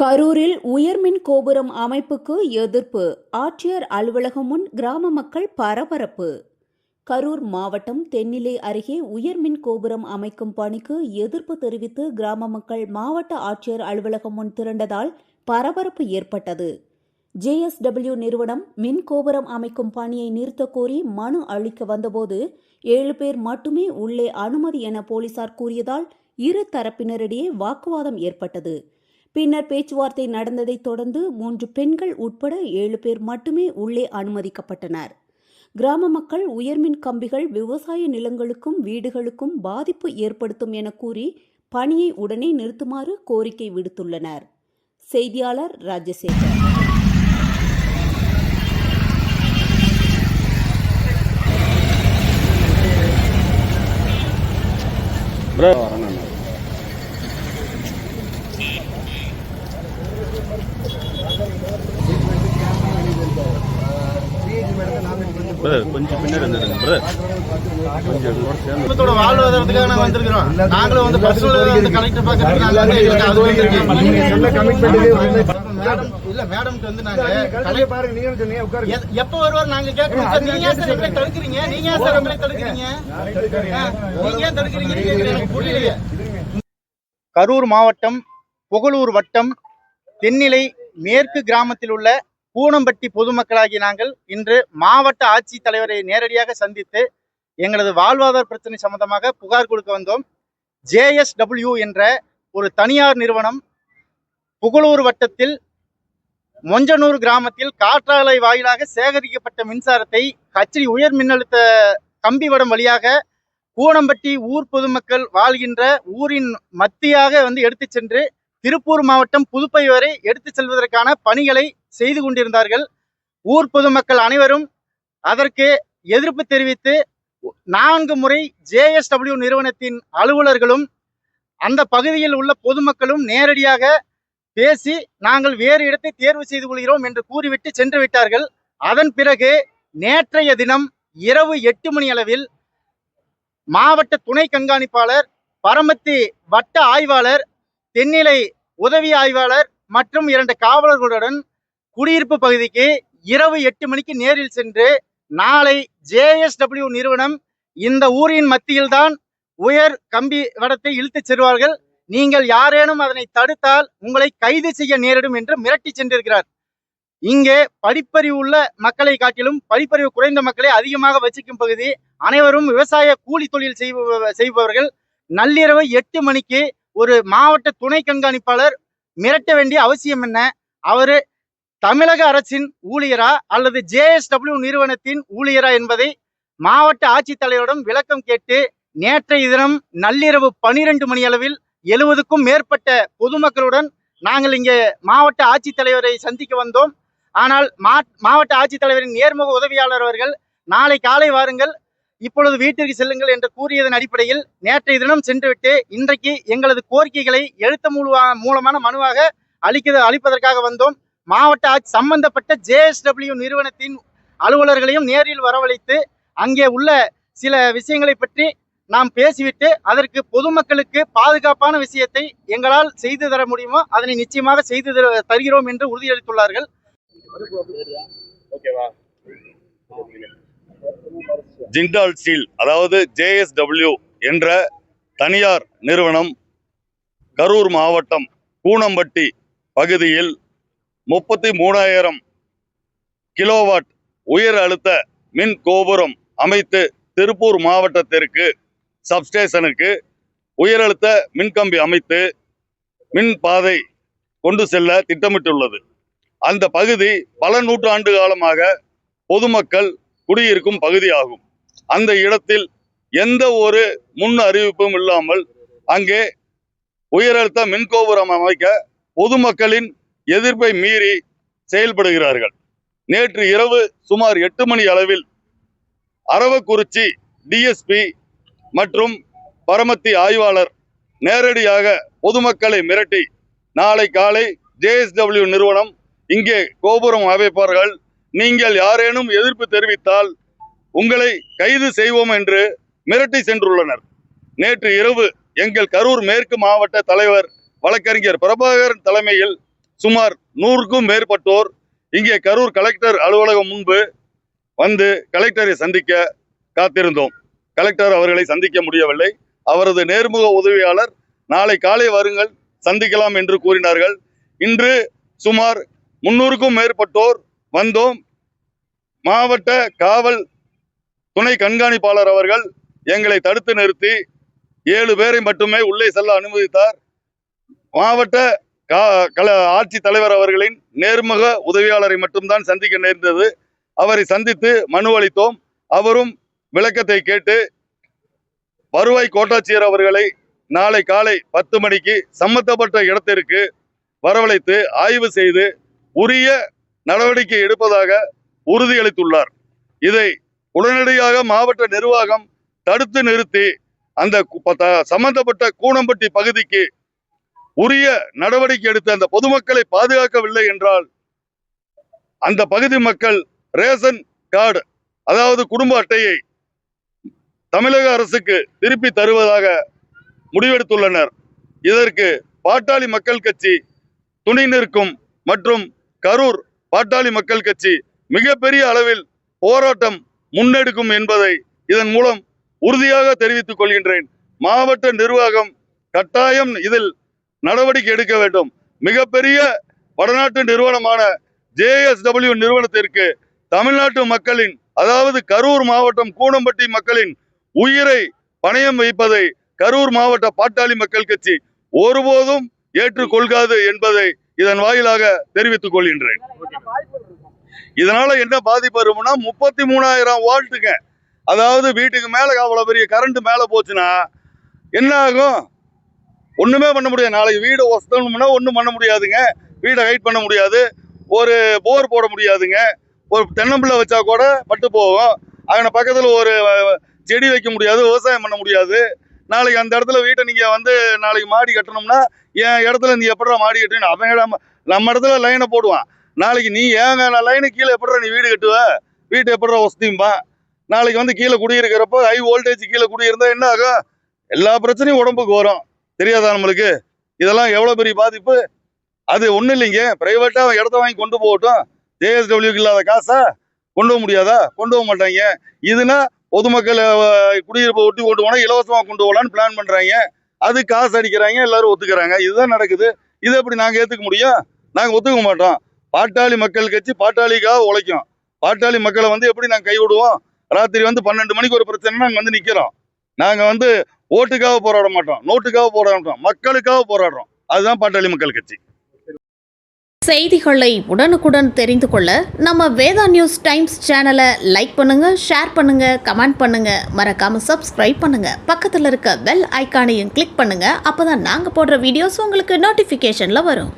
கரூரில் உயர்மின் கோபுரம் அமைப்புக்கு எதிர்ப்பு. ஆட்சியர் அலுவலகம் முன் கிராம மக்கள் பரபரப்பு. கரூர் மாவட்டம் தென்னிலை அருகே உயர்மின் கோபுரம் அமைக்கும் பணிக்கு எதிர்ப்பு தெரிவித்து கிராம மக்கள் மாவட்ட ஆட்சியர் அலுவலகம் முன் திரண்டதால் பரபரப்பு ஏற்பட்டது. ஜேஎஸ்டபிள்யூ நிறுவனம் மின் கோபுரம் அமைக்கும் பணியை நிறுத்தக் கோரி மனு அளிக்க வந்தபோது ஏழு பேர் மட்டுமே உள்ளே அனுமதி என போலீசார் கூறியதால் இரு தரப்பினரிடையே வாக்குவாதம் ஏற்பட்டது. பின்னர் பேச்சுவார்த்தை நடந்ததைத் தொடர்ந்து மூன்று பெண்கள் உட்பட ஏழு பேர் மட்டுமே உள்ளே அனுமதிக்கப்பட்டனர். கிராம மக்கள் உயர்மின் கம்பிகள் விவசாய நிலங்களுக்கும் வீடுகளுக்கும் பாதிப்பு ஏற்படுத்தும் என கூறி பணியை உடனே நிறுத்துமாறு கோரிக்கை விடுத்துள்ளனர். செய்தியாளர் ராஜசேகர். ப்ரோ பிரதர் கொஞ்சம் பின்னாடி பிரதர் குடும்பத்தோட வாழ்வாதாரத்துக்காக நாங்க வந்திருக்கிறோம். நாங்களும் வந்து பர்சனல் வந்து கலெக்டர் பார்க்கறதுக்கு நாங்க வந்து எங்களுக்கு அது வந்திருக்கு மேடம் இல்ல மேடம்க்கு வந்து நாங்க பாருங்க நீங்க சொன்னீங்க உட்காருங்க எப்ப வருவார் நாங்க கேட்கறோம் சார் நீங்க ஏன் சார் எங்களை தடுக்கிறீங்க? நீங்க ஏன் சார் எங்களை தடுக்கிறீங்க? நீங்க ஏன் எனக்கு புரியலையே. கரூர் மாவட்டம் புகழூர் வட்டம் தென்னிலை மேற்கு கிராமத்தில் உள்ள பூனம்பட்டி பொதுமக்களாகி நாங்கள் இன்று மாவட்ட ஆட்சித்தலைவரை நேரடியாக சந்தித்து எங்களது வாழ்வாதார பிரச்சனை சம்பந்தமாக புகார் கொடுக்க வந்தோம். ஜேஎஸ்டபிள்யூ என்ற ஒரு தனியார் நிறுவனம் புகழூர் வட்டத்தில் மொஞ்சனூர் கிராமத்தில் காற்றாலை வாயிலாக சேகரிக்கப்பட்ட மின்சாரத்தை கச்சிரி உயர் மின்னழுத்த கம்பிவடம் வழியாக கூனம்பட்டி ஊர் பொதுமக்கள் வாழ்கின்ற ஊரின் மத்தியாக வந்து எடுத்துச் சென்று திருப்பூர் மாவட்டம் புதுப்பை வரை எடுத்து செல்வதற்கான பணிகளை செய்து கொண்டிருந்தார்கள். ஊர் பொதுமக்கள் அனைவரும் அதற்கு எதிர்ப்பு தெரிவித்து நான்கு முறை ஜேஎஸ்டபிள்யூ நிறுவனத்தின் அலுவலர்களும் அந்த பகுதியில் உள்ள பொதுமக்களும் நேரடியாக பேசி நாங்கள் வேறு இடத்தை தேர்வு செய்து கொள்கிறோம் என்று கூறிவிட்டு சென்று விட்டார்கள். அதன் பிறகு நேற்றைய தினம் இரவு எட்டு மணி அளவில் மாவட்ட துணை கண்காணிப்பாளர் பரமத்தி வட்ட ஆய்வாளர் தென்னிலை உதவி ஆய்வாளர் மற்றும் இரண்டு காவலர்களுடன் குடியிருப்பு பகுதிக்கு இரவு எட்டு மணிக்கு நேரில் சென்று நாளை ஜேஎஸ்டபிள்யூ நிறுவனம் இந்த ஊரின் மத்தியில்தான் உயர் கம்பி வடத்தை இழுத்துச் செல்வார்கள். நீங்கள் யாரேனும் அதனை தடுத்தால் உங்களை கைது செய்ய நேரிடும் என்று மிரட்டி சென்றிருக்கிறார். இங்கே படிப்பறிவு உள்ள மக்களை காட்டிலும் படிப்பறிவு குறைந்த மக்களை அதிகமாக வசிக்கும் பகுதி அனைவரும் விவசாய கூலி தொழில் செய்பவ- செய்பவர்கள். நள்ளிரவு எட்டு மணிக்கு ஒரு மாவட்ட துணை கண்காணிப்பாளர் மிரட்ட வேண்டிய அவசியம் என்ன? அவரு தமிழக அரசின் ஊழியரா அல்லது ஜேஎஸ்டபிள்யூ நிறுவனத்தின் ஊழியரா என்பதை மாவட்ட ஆட்சித்தலைவரிடம் விளக்கம் கேட்டு நேற்றைய தினம் நள்ளிரவு பனிரெண்டு மணி அளவில் எழுபதுக்கும் மேற்பட்ட பொதுமக்களுடன் நாங்கள் இங்கே மாவட்ட ஆட்சித்தலைவரை சந்திக்க வந்தோம். ஆனால் மா மாவட்ட ஆட்சித்தலைவரின் நேர்முக உதவியாளர் அவர்கள் நாளை காலை வாருங்கள் இப்பொழுது வீட்டிற்கு செல்லுங்கள் என்று கூறியதன் அடிப்படையில் நேற்றைய தினம் சென்றுவிட்டு இன்றைக்கு எங்களது கோரிக்கைகளை எழுத்து மூலமா மூலமான மனுவாக அளிக்க அளிப்பதற்காக வந்தோம். மாவட்ட ஆட்சி சம்பந்தப்பட்ட ஜேஎஸ்டபிள்யூ நிறுவனத்தின் அலுவலர்களையும் நேரில் வரவழைத்து அங்கே உள்ள சில விஷயங்களை பற்றி நாம் பேசிவிட்டு அதற்கு பொதுமக்களுக்கு பாதுகாப்பான விஷயத்தை எங்களால் செய்து தர முடியுமோ அதனை நிச்சயமாக செய்து தருகிறோம் என்று உறுதியளித்துள்ளார்கள். ஜிண்டால் ஸ்டீல் அதாவது ஜேஎஸ்டபிள்யூ என்ற தனியார் நிறுவனம் கரூர் மாவட்டம் கூனம்பட்டி பகுதியில் முப்பத்தி மூணாயிரம் கிலோவாட் உயர் அழுத்த மின் கோபுரம் அமைத்து திருப்பூர் மாவட்டத்திற்கு சப்ஸ்டேஷனுக்கு உயரழுத்த மின்கம்பி அமைத்து மின் பாதை கொண்டு செல்ல திட்டமிட்டுள்ளது. அந்த பகுதி பல நூற்றாண்டு காலமாக பொதுமக்கள் குடியிருக்கும் பகுதியாகும். அந்த இடத்தில் எந்த ஒரு முன் அறிவிப்பும் இல்லாமல் அங்கே உயரழுத்த மின்கோபுரம் அமைக்க பொதுமக்களின் எதிர்ப்பை மீறி செயல்படுகிறார்கள். நேற்று இரவு சுமார் எட்டு மணி அளவில் அரவக்குறிச்சி டிஎஸ்பி மற்றும் பரமத்தி ஆய்வாளர் நேரடியாக பொதுமக்களை மிரட்டி நாளை காலை ஜேஎஸ்டபிள்யூ நிறுவனம் இங்கே கோபுரம் அமைப்பார்கள். நீங்கள் யாரேனும் எதிர்ப்பு தெரிவித்தால் உங்களை கைது செய்வோம் என்று மிரட்டி சென்றுள்ளனர். நேற்று இரவு எங்கள் கரூர் மேற்கு மாவட்ட தலைவர் வழக்கறிஞர் பிரபாகரன் தலைமையில் சுமார் நூறுக்கும் மேற்பட்டோர் இங்கே கரூர் கலெக்டர் அலுவலகம் முன்பு வந்து கலெக்டரை சந்திக்க காத்திருந்தோம். கலெக்டர் அவர்களை சந்திக்க முடியவில்லை. அவரது நேர்முக உதவியாளர் நாளை காலை வருங்கள் சந்திக்கலாம் என்று கூறினார்கள். இன்று சுமார் முன்னூறுக்கும் மேற்பட்டோர் வந்தோம். மாவட்ட காவல் துணை கண்காணிப்பாளர் அவர்கள் எங்களை தடுத்து நிறுத்தி ஏழு பேரை மட்டுமே உள்ளே செல்ல அனுமதித்தார். மாவட்ட ஆட்சி கல தலைவர் அவர்களின் நேர்முக உதவியாளரை மட்டும்தான் சந்திக்க நேர்ந்தது. அவரை சந்தித்து மனு அளித்தோம். அவரும் விளக்கத்தை கேட்டு வருவாய் கோட்டாட்சியர் அவர்களை நாளை காலை பத்து மணிக்கு சம்பந்தப்பட்ட இடத்திற்கு வரவழைத்து ஆய்வு செய்து உரிய நடவடிக்கை எடுப்பதாக உறுதியளித்துள்ளார். இதை உடனடியாக மாவட்ட நிர்வாகம் தடுத்து நிறுத்தி அந்த சம்பந்தப்பட்ட கூனம்பட்டி பகுதிக்கு உரிய நடவடிக்கை எடுத்து அந்த பொதுமக்களை பாதுகாக்கவில்லை என்றால் அந்த பகுதி மக்கள் ரேஷன் கார்டு அதாவது குடும்ப அட்டையை தமிழக அரசுக்கு திருப்பி தருவதாக முடிவெடுத்துள்ளனர். இதற்கு பாட்டாளி மக்கள் கட்சி துணை நிற்கும் மற்றும் கரூர் பாட்டாளி மக்கள் கட்சி மிகப்பெரிய அளவில் போராட்டம் முன்னெடுக்கும் என்பதை இதன் மூலம் உறுதியாக தெரிவித்துக் கொள்கின்றேன். மாவட்ட நிர்வாகம் கட்டாயம் இதில் நடவடிக்கை எடுக்க வேண்டும். மிகப்பெரிய வடநாட்டு நிறுவனமான ஜேஎஸ்டபிள்யூ நிறுவனத்திற்கு தமிழ்நாட்டு மக்களின் அதாவது கரூர் மாவட்டம் கூனம்பட்டி மக்களின் உயிரை பணயம் வைப்பதை கரூர் மாவட்ட பாட்டாளி மக்கள் கட்சி ஒருபோதும் ஏற்றுக்கொள்காது என்பதை இதன் வாயிலாக தெரிவித்துக் கொள்கின்றேன். இதனால என்ன பாதிப்பு வரும்னா முப்பத்தி மூணாயிரம் வோல்ட்டுங்க. அதாவது வீட்டுக்கு மேல அவ்வளவு பெரிய கரண்ட் மேல போச்சுன்னா என்ன ஆகும்? ஒன்றுமே பண்ண முடியாது. நாளைக்கு வீடு ஒசத்தணும்னா ஒன்றும் பண்ண முடியாதுங்க. வீடை ஹைட் பண்ண முடியாது. ஒரு போர் போட முடியாதுங்க. ஒரு தென்னம்பிள்ளை வச்சா கூட பட்டு போகும். அங்கே பக்கத்தில் ஒரு செடி வைக்க முடியாது. விவசாயம் பண்ண முடியாது. நாளைக்கு அந்த இடத்துல வீட்டை நீங்கள் வந்து நாளைக்கு மாடி கட்டணும்னா என் இடத்துல நீ எப்படா மாடி கட்டணும் அவன் இடம் நம்ம இடத்துல லைனை போடுவான். நாளைக்கு நீ ஏங்க நான் லைனு கீழே எப்படா நீ வீடு கட்டுவ? வீட்டை எப்படா வசதியும்பா நாளைக்கு வந்து கீழே குடியிருக்கிறப்போ ஹை வோல்டேஜ் கீழே குடியிருந்தா என்ன ஆகும்? எல்லா பிரச்சனையும் உடம்புக்கு வரும். தெரியாதா நம்மளுக்கு? இதெல்லாம் எவ்வளோ பெரிய பாதிப்பு? அது ஒன்றும் இல்லைங்க. ப்ரைவேட்டாக இடத்த வாங்கி கொண்டு போகட்டும். ஜேஎஸ்டபிள்யூக்கு இல்லாத காசா கொண்டு போக முடியாதா? கொண்டு போக மாட்டாங்க. இதுனா பொதுமக்கள் குடியிருப்பை ஒட்டி கொண்டு போனால் இலவசமாக கொண்டு போகலான்னு பிளான் பண்ணுறாங்க அது காசு அடிக்கிறாங்க எல்லாரும் ஒத்துக்கிறாங்க. இதுதான் நடக்குது. இதை எப்படி நாங்கள் ஏற்றுக்க முடியும்? நாங்கள் ஒத்துக்க மாட்டோம். பாட்டாளி மக்கள் கட்சி பாட்டாளிக்காக உழைக்கும். பாட்டாளி மக்களை வந்து எப்படி நாங்கள் கைவிடுவோம்? ராத்திரி வந்து பன்னெண்டு மணிக்கு ஒரு பிரச்சனைனா நாங்கள் வந்து நிற்கிறோம் நாங்கள் வந்து ஓட்டுக்காக போராட மாட்டோம் நோட்டுக்காக போராட மாட்டோம் மக்களுக்காக போராடுறோம். அதுதான் பாட்டாளி மக்கள் கட்சி. செய்திகளை உடனுக்குடன் தெரிந்து கொள்ள நம்ம வேதா நியூஸ் டைம்ஸ் சேனலை லைக் பண்ணுங்க ஷேர் பண்ணுங்க கமெண்ட் பண்ணுங்க. மறக்காம சப்ஸ்கிரைப் பண்ணுங்க. பக்கத்தில் இருக்க பெல் ஐக்கானையும் கிளிக் பண்ணுங்க. அப்போதான் நாங்கள் போடுற வீடியோஸ் உங்களுக்கு நோட்டிஃபிகேஷனில் வரும்.